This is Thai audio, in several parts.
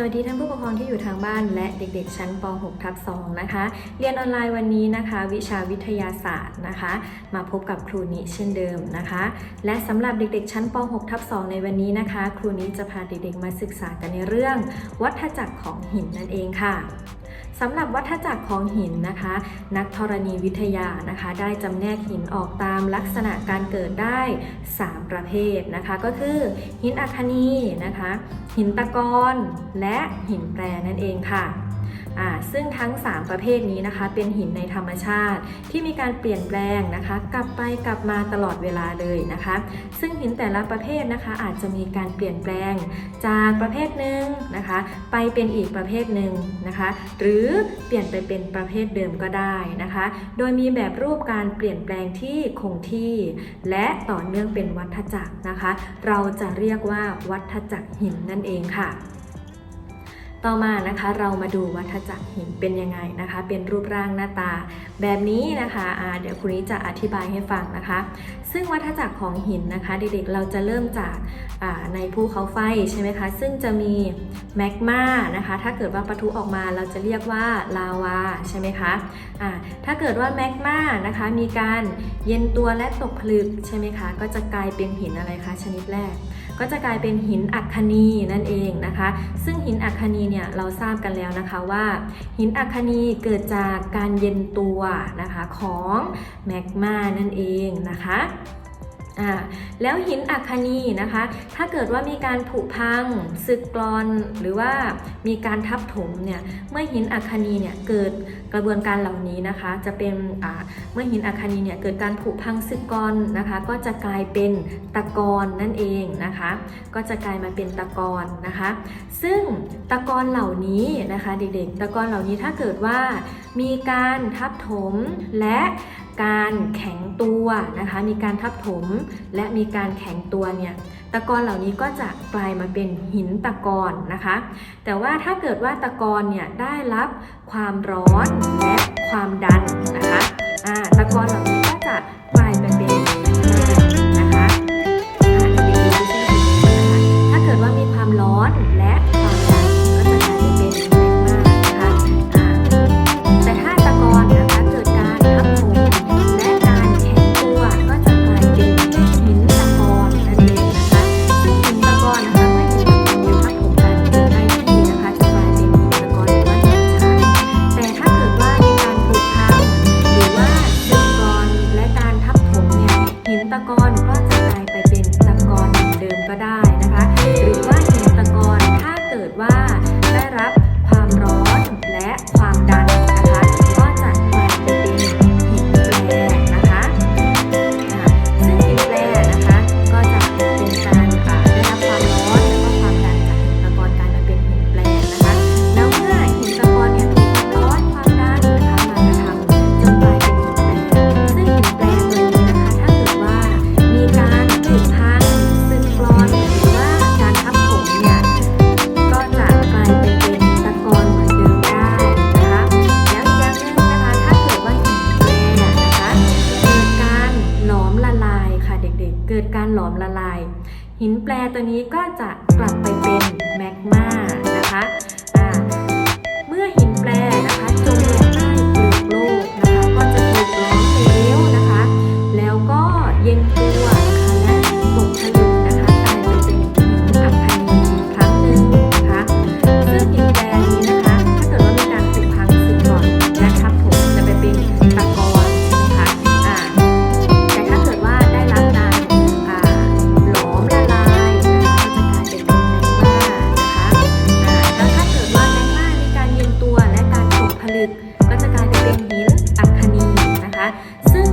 สวัสดีท่านผู้ปกครองที่อยู่ทางบ้านและเด็กๆ ชั้นป .6 ทับ2นะคะ เรียนออนไลน์วันนี้นะคะ วิชาวิทยาศาสตร์นะคะ มาพบกับครูนิเช่นเดิมนะคะ และสำหรับเด็กๆ ชั้นป .6 ทับ2ในวันนี้นะคะ ครูนิจะพาเด็กๆ มาศึกษากันในเรื่อง วัฏจักรของหินนั่นเองค่ะ สำหรับวัฏจักรของหินนะคะ นักธรณีวิทยานะคะ ได้จำแนกหินออกตามลักษณะการเกิดได้ 3 ประเภทนะคะ ก็คือหินอัคนีนะคะ หินตะกอนและหินแปรนั่นเองค่ะ ซึ่งทั้ง 3 ประเภทนี้นะคะ เป็นหินในธรรมชาติที่มีการเปลี่ยนแปลงนะคะ กลับไปกลับมาตลอดเวลาเลยนะคะ ซึ่งหินแต่ละประเภทนะคะ อาจจะมีการเปลี่ยนแปลงจากประเภทหนึ่งนะคะ ไปเป็นอีกประเภทหนึ่งนะคะ หรือเปลี่ยนไปเป็นประเภทเดิมก็ได้นะคะ โดยมีแบบรูปการเปลี่ยนแปลงที่คงที่ และต่อเนื่องเป็นวัฏจักรนะคะ เราจะเรียกว่าวัฏจักรหินนั่นเองค่ะ ต่อมานะคะเรามาดูวัฏจักรหินเป็นยังไงนะคะ เป็นรูปร่างหน้าตาแบบนี้นะคะะเดี๋ยวครูนี้จะอธิบายให้ฟังนะคะ ซึ่งวัฏจักรของหินนะคะเด็กๆเราจะเริ่มจากในภูเขาไฟใช่ไหมคะ ซึ่งจะมีแมกมานะคะ ถ้าเกิดว่าปะทุออกมาเราจะเรียกว่าลาวาใช่ไหมคะะถ้าเกิดว่าแมกมานะคะมีการเย็นตัวและตกผลึกใช่ไหมคะ ก็จะกลายเป็นหินอะไรคะชนิดแรก ก็จะกลายเป็นหินอัคคนีนั่นเองนะคะ ซึ่งหินอัคคนีเนี่ยเราทราบกันแล้วนะคะว่า หินอัคนีเกิดจากการเย็นตัวนะคะของแมกมานั่นเองนะคะ อ่าแล้วหินอัคคนีนะคะ ถ้าเกิดว่ามีการผุพังสึกกรอนหรือว่ามีการทับถมเนี่ยเมื่อหินอัคคนีเนี่ยเกิดกระบวนการเหล่านี้นะคะ จะเป็นเมื่อหินอัคคนีเนี่ยเกิดการผุพังสึกกรอนนะคะ ก็จะกลายเป็นตะกอนนั่นเองนะคะ ก็จะกลายมาเป็นตะกอนนะคะ ซึ่งตะกอนเหล่านี้นะคะ เด็กๆ ตะกอนเหล่านี้ถ้าเกิดว่ามีการทับถมและ การแข็งตัวนะคะ มีการทับถมและมีการแข็งตัวเนี่ยตะกอนเหล่านี้ก็จะกลายมาเป็นหินตะกอนนะคะ แต่ว่าถ้าเกิดว่าตะกอนเนี่ยได้รับความร้อนและความดันนะคะะตะกอนเหล่านี้ก็จะกลายเป็น เด็กๆ เกิดการหลอมละลาย หินแปรตัวนี้ก็จะกลับไปเป็นแมกมานะคะะเมื่อหิน เป็นดิลอัคนีนะคะ ซึ่ง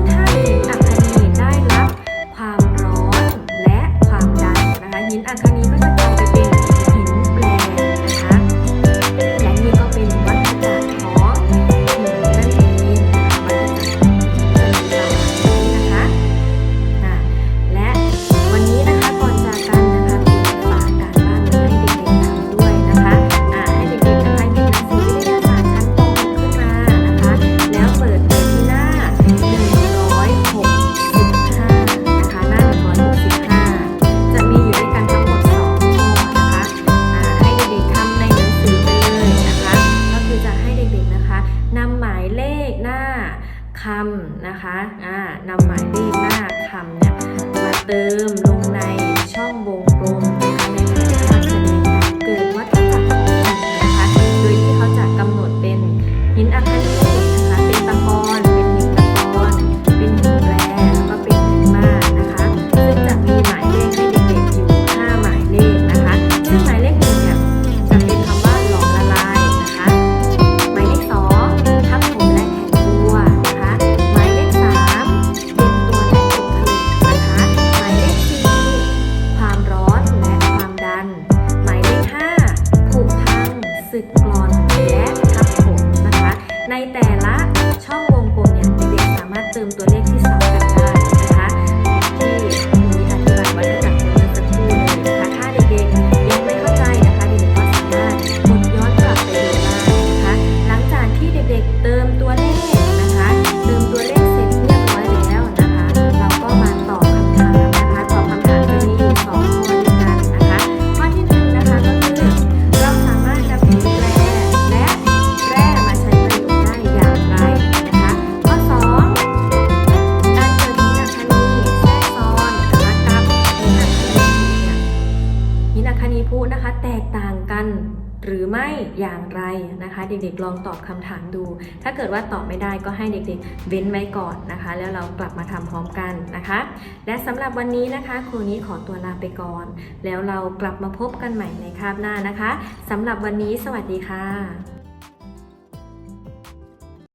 ำนะคะนำหมายเลขหน้าคำเนี่ยมาเติมลงในช่องวง อย่างไรนะคะ เด็กๆลองตอบคำถามดู ถ้าเกิดว่าตอบไม่ได้ก็ให้เด็กๆ เว้นไว้ก่อนนะคะ แล้วเรากลับมาทำพร้อมกันนะคะ และสำหรับวันนี้นะคะครูนี้ขอตัวลาไปก่อน แล้วเรากลับมาพบกันใหม่ในคาบหน้านะคะสำหรับวันนี้สวัสดีค่ะ